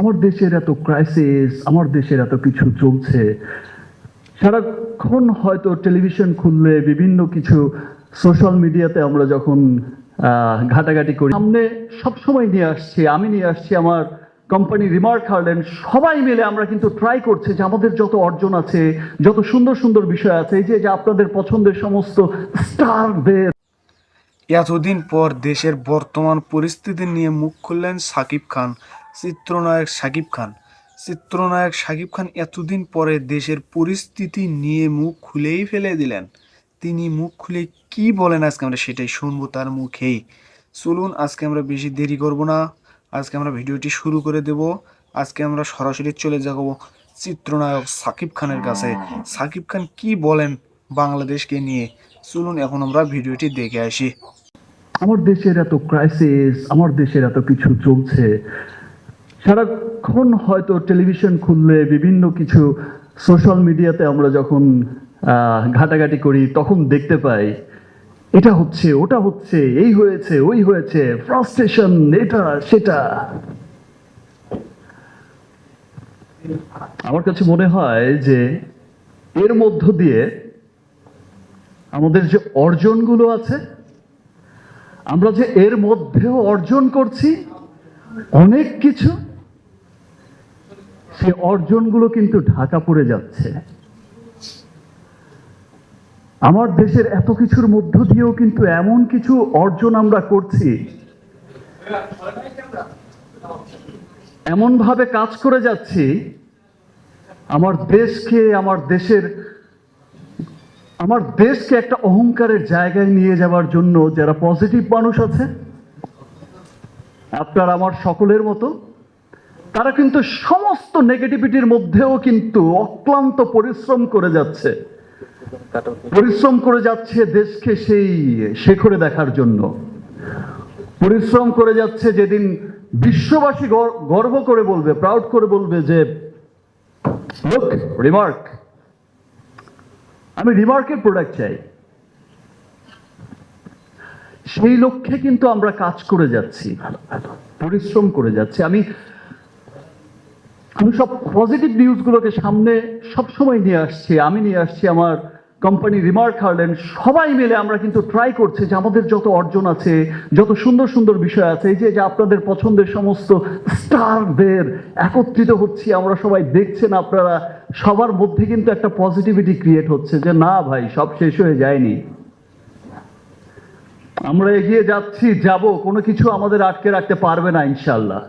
আমার দেশের এত ক্রাইসিস আমার দেশের এত কিছু চলছে। সারাক্ষণ হয়তো টেলিভিশন খুললে, বিভিন্ন কিছু সোশ্যাল মিডিয়াতে আমরা যখন ঘাটাঘাটি করি, সামনে সবসময় নিয়ে আসছি, আমি নিয়ে আসছি আমার কোম্পানি রিমার্ক হার্লেন সবাই মিলে আমরা কিন্তু ট্রাই করছি যে আমাদের যত অর্জন আছে, যত সুন্দর সুন্দর বিষয় আছে, এই যে আপনাদের পছন্দের সমস্ত স্টারদের এতদিন পর দেশের বর্তমান পরিস্থিতি নিয়ে মুখ খুললেন সাকিব খান। চিত্রনায়ক সাকিব খান। চিত্রনায়ক সাকিব খান এতদিন পরে দেশের পরিস্থিতি নিয়ে মুখ খুলেই ফেলে দিলেন। তিনি মুখ খুলে কি বলেন আজকে আমরা সেটাই শুনব তার মুখেই। চলুন, আজকে আমরা বেশি দেরি করব না। আজকে আমরা ভিডিওটি শুরু করে দেব। আজকে আমরা সরাসরি চলে যাব চিত্রনায়ক সাকিব খানের কাছে। সাকিব খান কি বলেন বাংলাদেশকে নিয়ে? চলুন, এখন আমরা ভিডিওটি দেখে আসি। আমার দেশের এত ক্রাইসিস আমার দেশের এত কিছু চলছে। সারাক্ষণ হয়তো টেলিভিশন খুললে বিভিন্ন কিছু সোশ্যাল মিডিয়াতে আমরা যখন ঘাটাঘাটি করি, তখন দেখতে পাই, এটা হচ্ছে, ওটা হচ্ছে, এই হয়েছে, ওই হয়েছে ফ্রাস্ট্রেশন এটা, সেটা। আমার কাছে মনে হয় যে এর মধ্য দিয়ে আমাদের যে অর্জনগুলো আছে, আমরা যে এর মধ্যেও অর্জন করছি, অনেক কিছু সে অর্জনগুলো কিন্তু ঢাকা পড়ে যাচ্ছে। আমার দেশের এত কিছুর মধ্য দিয়েও কিন্তু এমন কিছু অর্জন আমরা করছি। এমন ভাবে কাজ করে যাচ্ছি, আমার দেশকে, আমার দেশের, আমার দেশকে একটা অহংকারের জায়গায় নিয়ে যাওয়ার জন্য যারা পজিটিভ মানুষ আছে, আপনার আমার সকলের মতো তারা কিন্তু সমস্ত নেগেটিভিটির মধ্যেও কিন্তু অক্লান্ত পরিশ্রম করে যাচ্ছে। পরিশ্রম করে যাচ্ছে দেশকে সেই শেখরে দেখার জন্য। পরিশ্রম করে যাচ্ছে যেদিন বিশ্ববাসী গর- গর্ব করে বলবে প্রাউড করে বলবে যে রিমার্ক আমি রিমার্কের প্রোডাক্ট চাই। সেই লক্ষ্যে কিন্তু আমরা কাজ করে যাচ্ছি। পরিশ্রম করে যাচ্ছি। আমি আমি সব পজিটিভ নিউজগুলোকে সামনে সবসময় নিয়ে আসছি, আমি নিয়ে আসছি আমার কোম্পানি রিমার্ক হার্লেন সবাই মিলে আমরা কিন্তু ট্রাই করছি যে আমাদের যত অর্জন আছে, যত সুন্দর সুন্দর বিষয় আছে, এই যে যে আপনাদের পছন্দের সমস্ত স্টারদের একত্রিত হচ্ছি, আমরা সবাই দেখছেন আপনারা, সবার মধ্যে কিন্তু একটা পজিটিভিটি ক্রিয়েট হচ্ছে যে না ভাই, সব শেষ হয়ে যায়নি। আমরা এগিয়ে যাচ্ছি, যাব, কোনো কিছু আমাদের আটকে রাখতে পারবে না ইনশাল্লাহ